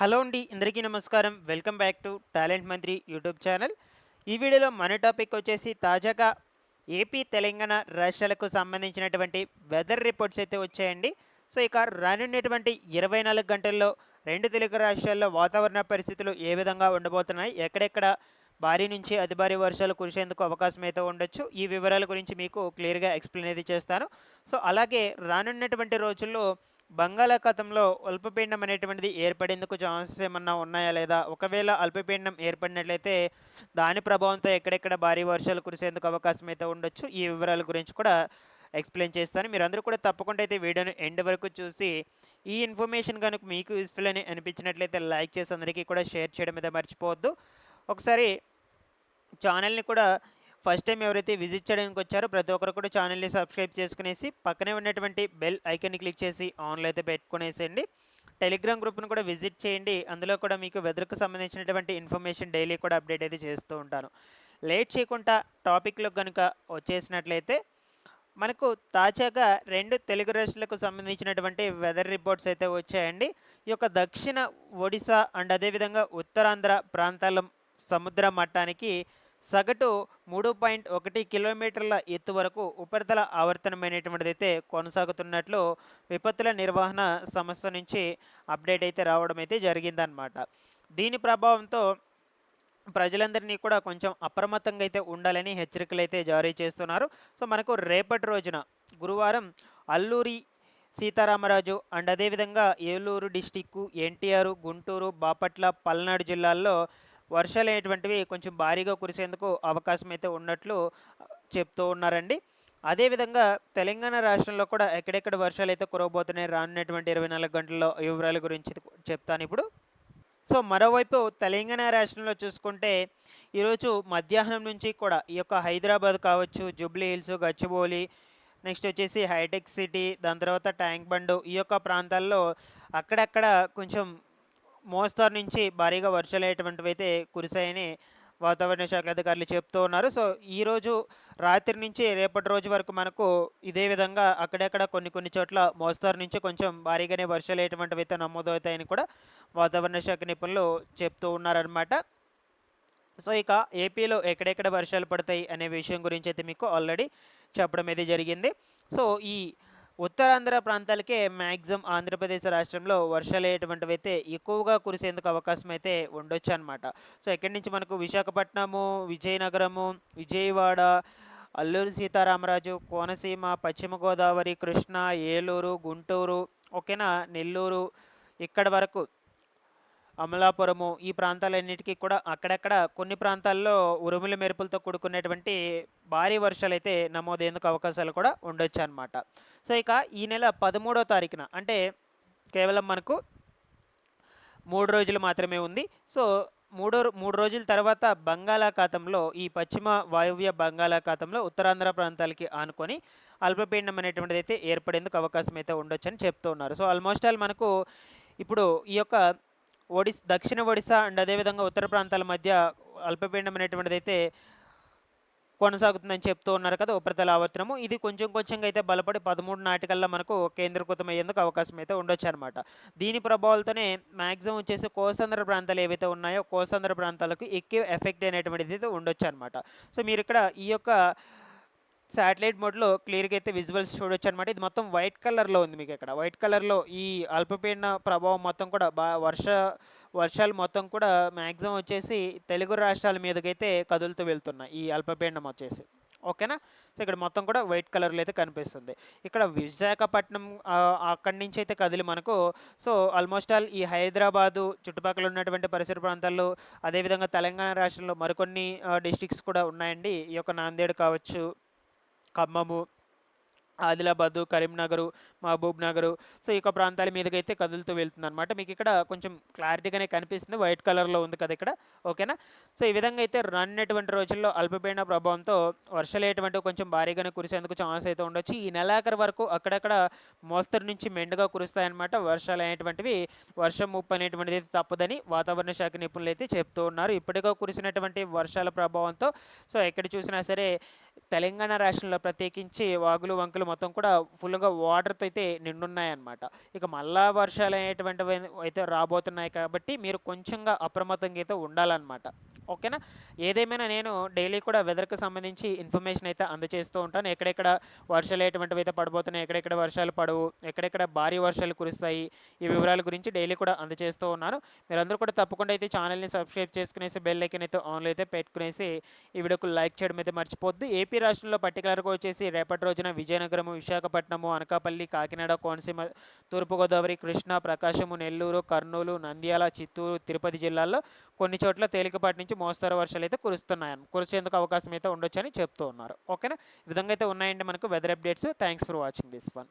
Hello అండి అందరికీ నమస్కారం. Welcome back to talent Mantri YouTube channel. ఈ వీడియోలో మన టాపిక్ వచ్చేసి తాజాగా ఏపీ తెలంగాణ రాష్ట్రాలకు సంబంధించినటువంటి వెదర్ రిపోర్ట్స్ అయితే వచ్చాయండి. సో ఇక రానున్నటువంటి ఇరవై నాలుగు గంటల్లో రెండు తెలుగు రాష్ట్రాల్లో వాతావరణ పరిస్థితులు ఏ విధంగా ఉండబోతున్నాయి? ఎక్కడెక్కడ భారీ నుంచి అతి భారీ వర్షాలు కురిసేందుకు అవకాశం అయితే ఉండొచ్చు? ఈ వివరాల గురించి మీకు క్లియర్గా ఎక్స్ప్లెయిన్ అయితే చేస్తాను. సో అలాగే రానున్నటువంటి రోజుల్లో బంగాళాఖాతంలో అల్పపీడనం అనేటువంటిది ఏర్పడేందుకు ఛాన్సెస్ ఏమన్నా ఉన్నాయా లేదా? ఒకవేళ అల్పపీడనం ఏర్పడినట్లయితే దాని ప్రభావంతో ఎక్కడెక్కడ భారీ వర్షాలు కురిసేందుకు అవకాశం అయితే ఉండొచ్చు. ఈ వివరాల గురించి కూడా ఎక్స్ప్లెయిన్ చేస్తాను. మీరు అందరూ కూడా తప్పకుండా అయితే వీడియోను ఎండ్ వరకు చూసి ఈ ఇన్ఫర్మేషన్ కనుక మీకు యూస్ఫుల్ అని అనిపించినట్లయితే లైక్ చేసి అందరికీ కూడా షేర్ చేయడం మీద మర్చిపోవద్దు. ఒకసారి ఛానల్ని కూడా ఫస్ట్ టైం ఎవరైతే విజిట్ చేయడానికి వచ్చారో ప్రతి ఒక్కరు కూడా ఛానల్ని సబ్స్క్రైబ్ చేసుకునేసి పక్కనే ఉన్నటువంటి బెల్ ఐకన్ని క్లిక్ చేసి ఆన్లో అయితే పెట్టుకునేసేయండి. టెలిగ్రామ్ గ్రూప్ను కూడా విజిట్ చేయండి. అందులో కూడా మీకు వెదర్కు సంబంధించినటువంటి ఇన్ఫర్మేషన్ డైలీ కూడా అప్డేట్ అయితే చేస్తూ ఉంటాను. లేట్ చేయకుండా టాపిక్లో కనుక వచ్చేసినట్లయితే మనకు తాజాగా రెండు తెలుగు రాష్ట్రాలకు సంబంధించినటువంటి వెదర్ రిపోర్ట్స్ అయితే వచ్చాయండి. ఈ యొక్క దక్షిణ ఒడిశా అండ్ అదేవిధంగా ఉత్తరాంధ్ర ప్రాంతాల సముద్ర మట్టానికి సగటు మూడు పాయింట్ ఒకటి కిలోమీటర్ల ఎత్తు వరకు ఉపరితల ఆవర్తనమైనటువంటిది అయితే కొనసాగుతున్నట్లు విపత్తుల నిర్వహణ సంస్థ నుంచి అప్డేట్ అయితే రావడం అయితే జరిగిందనమాట దీని ప్రభావంతో ప్రజలందరినీ కూడా కొంచెం అప్రమత్తంగా అయితే ఉండాలని హెచ్చరికలు అయితే జారీ చేస్తున్నారు. సో మనకు రేపటి రోజున గురువారం అల్లూరి సీతారామరాజు అండ్ అదేవిధంగా ఏలూరు డిస్టిక్ ఎన్టీఆర్ గుంటూరు బాపట్ల పల్నాడు జిల్లాల్లో వర్షాలు అనేటువంటివి కొంచెం భారీగా కురిసేందుకు అవకాశం అయితే ఉన్నట్లు చెప్తూ ఉన్నారండి. అదేవిధంగా తెలంగాణ రాష్ట్రంలో కూడా ఎక్కడెక్కడ వర్షాలు అయితే కురవబోతున్నాయి రానున్నటువంటి ఇరవై నాలుగు గంటల్లో వివరాల గురించి చెప్తాను ఇప్పుడు. సో మరోవైపు తెలంగాణ రాష్ట్రంలో చూసుకుంటే ఈరోజు మధ్యాహ్నం నుంచి కూడా ఈ యొక్క హైదరాబాద్ కావచ్చు జూబ్లీ హిల్స్ గచ్చిబౌలి నెక్స్ట్ వచ్చేసి హైటెక్ సిటీ దాని తర్వాత ట్యాంక్ బండ్ ఈ యొక్క ప్రాంతాల్లో అక్కడక్కడ కొంచెం మోస్తారు నుంచి భారీగా వర్షాలు అయితే కురిశాయని వాతావరణ శాఖ అధికారులు చెప్తూ ఉన్నారు. సో ఈరోజు రాత్రి నుంచి రేపటి రోజు వరకు మనకు ఇదే విధంగా అక్కడక్కడ కొన్ని కొన్ని చోట్ల మోస్తారు నుంచి కొంచెం భారీగానే వర్షాలు అయ్యేటువంటివి అయితే నమోదవుతాయని కూడా వాతావరణ శాఖ నిపుణులు చెప్తూ ఉన్నారనమాట సో ఇక ఏపీలో ఎక్కడెక్కడ వర్షాలు పడతాయి అనే విషయం గురించి అయితే మీకు ఆల్రెడీ చెప్పడం అయితే జరిగింది. సో ఈ ఉత్తరాంధ్ర ప్రాంతాలకే మ్యాక్సిమం ఆంధ్రప్రదేశ్ రాష్ట్రంలో వర్షాలు అయ్యేటువంటివి అయితే ఎక్కువగా కురిసేందుకు అవకాశం అయితే ఉండొచ్చు అనమాట సో ఎక్కడి నుంచి మనకు విశాఖపట్నము విజయనగరము విజయవాడ అల్లూరు సీతారామరాజు కోనసీమ పశ్చిమ గోదావరి కృష్ణా ఏలూరు గుంటూరు ఓకేనా నెల్లూరు ఇక్కడ వరకు అమలాపురము ఈ ప్రాంతాలన్నిటికీ కూడా అక్కడక్కడ కొన్ని ప్రాంతాల్లో ఉరుముల మెరుపులతో కూడుకునేటువంటి భారీ వర్షాలు అయితే నమోదేందుకు అవకాశాలు కూడా ఉండొచ్చు అనమాట సో ఇక ఈ నెల పదమూడో తారీఖున అంటే కేవలం మనకు మూడు రోజులు మాత్రమే ఉంది. సో మూడో మూడు రోజుల తర్వాత బంగాళాఖాతంలో ఈ పశ్చిమ వాయువ్య బంగాళాఖాతంలో ఉత్తరాంధ్ర ప్రాంతాలకి ఆనుకొని అల్పపీడనం అనేటువంటిది అయితే ఏర్పడేందుకు అవకాశం అయితే ఉండొచ్చని చెప్తూ ఉన్నారు సో ఆల్మోస్ట్ ఆల్ మనకు ఇప్పుడు ఈ యొక్క ఒడిస్ దక్షిణ ఒడిశా అండ్ అదేవిధంగా ఉత్తర ప్రాంతాల మధ్య అల్పపీడనం అనేటువంటిది అయితే కొనసాగుతుందని చెప్తూ ఉన్నారు కదా ఉపరితల ఆవర్తనము. ఇది కొంచెం కొంచెంగా అయితే బలపడి పదమూడు నాటికల్లా మనకు కేంద్రీకృతం అయ్యేందుకు అవకాశం అయితే ఉండొచ్చు అనమాట దీని ప్రభావాలతోనే మ్యాక్సిమం వచ్చేసి కోస్తాంధ్ర ప్రాంతాలు ఏవైతే ఉన్నాయో కోస్తాంధ్ర ప్రాంతాలకు ఎక్కువ ఎఫెక్ట్ అనేటువంటిది అయితే ఉండొచ్చు అనమాట సో మీరు ఇక్కడ ఈ యొక్క శాటిలైట్ మోడ్లో క్లియర్గా అయితే విజువల్స్ చూడొచ్చు అనమాట ఇది మొత్తం వైట్ కలర్లో ఉంది మీకు ఇక్కడ. వైట్ కలర్లో ఈ అల్పపీడన ప్రభావం మొత్తం కూడా బా వర్ష వర్షాలు మొత్తం కూడా మ్యాక్సిమం వచ్చేసి తెలుగు రాష్ట్రాల మీదకైతే కదులుతూ వెళ్తున్నాయి ఈ అల్పపీడనం వచ్చేసి. ఓకేనా? సో ఇక్కడ మొత్తం కూడా వైట్ కలర్లో అయితే కనిపిస్తుంది. ఇక్కడ విశాఖపట్నం అక్కడి నుంచి అయితే కదిలి మనకు సో ఆల్మోస్ట్ ఆల్ ఈ హైదరాబాదు చుట్టుపక్కల ఉన్నటువంటి పరిసర ప్రాంతాల్లో అదేవిధంగా తెలంగాణ రాష్ట్రంలో మరికొన్ని డిస్టిక్స్ కూడా ఉన్నాయండి. ఈ యొక్క నాందేడ్ కావచ్చు ఖమ్మము ఆదిలాబాదు కరీంనగరు మహబూబ్ నగరు సో ఈ యొక్క ప్రాంతాల మీదకైతే కదులుతూ వెళ్తుంది అనమాట మీకు ఇక్కడ కొంచెం క్లారిటీగానే కనిపిస్తుంది. వైట్ కలర్లో ఉంది కదా ఇక్కడ. ఓకేనా? సో ఈ విధంగా అయితే రానున్నటువంటి రోజుల్లో అల్పపీడన ప్రభావంతో వర్షాలు కొంచెం భారీగానే కురిసేందుకు ఛాన్స్ అయితే ఉండొచ్చు. ఈ నెలాఖరు వరకు అక్కడక్కడ మోస్తరు నుంచి మెండుగా కురుస్తాయన్నమాట వర్షాలు అనేటువంటివి. వర్షం ముప్పు అనేటువంటిది అయితే తప్పదని వాతావరణ శాఖ నిపుణులు అయితే చెప్తూ ఉన్నారు. ఇప్పటికో కురిసినటువంటి వర్షాల ప్రభావంతో. సో ఎక్కడ చూసినా సరే తెలంగాణ రాష్ట్రంలో ప్రత్యేకించి వాగులు వంకలు మొత్తం కూడా ఫుల్గా వాటర్తో అయితే నిండున్నాయన్నమాట. ఇక మళ్ళా వర్షాలు అనేటువంటివి అయితే రాబోతున్నాయి కాబట్టి మీరు కొంచెంగా అప్రమత్తంగా అయితే ఉండాలన్నమాట. ఓకేనా? ఏదేమైనా నేను డైలీ కూడా వెదర్కి సంబంధించి ఇన్ఫర్మేషన్ అయితే అందజేస్తూ ఉంటాను. ఎక్కడెక్కడ వర్షాలు ఎటువంటివి అయితే పడబోతున్నాయి ఎక్కడెక్కడ వర్షాలు పడవు ఎక్కడెక్కడ భారీ వర్షాలు కురుస్తాయి ఈ వివరాల గురించి డైలీ కూడా అందజేస్తూ ఉన్నాను. మీరందరూ కూడా తప్పకుండా అయితే ఛానల్ని సబ్స్క్రైబ్ చేసుకునేసి బెల్ ఐకన్ అయితే ఆన్లో అయితే పెట్టుకునేసి ఈ వీడియోకు లైక్ చేయడం అయితే మర్చిపోద్దు ఏపీ రాష్ట్రంలో పర్టికులర్గా వచ్చేసి రేపటి రోజున విజయనగరము విశాఖపట్నము అనకాపల్లి కాకినాడ కోనసీమ తూర్పుగోదావరి కృష్ణా ప్రకాశము నెల్లూరు కర్నూలు నంద్యాల చిత్తూరు తిరుపతి జిల్లాల్లో కొన్ని చోట్ల తేలికపాటి నుంచి మోస్తరు వర్షాలు అయితే కురుస్తున్నాయి. కురిసేందుకు అవకాశం అయితే ఉండొచ్చని చెప్తూ ఉన్నారు. ఓకేనా? ఈ విధంగా అయితే ఉన్నాయండి మనకు weather updates thanks for watching this one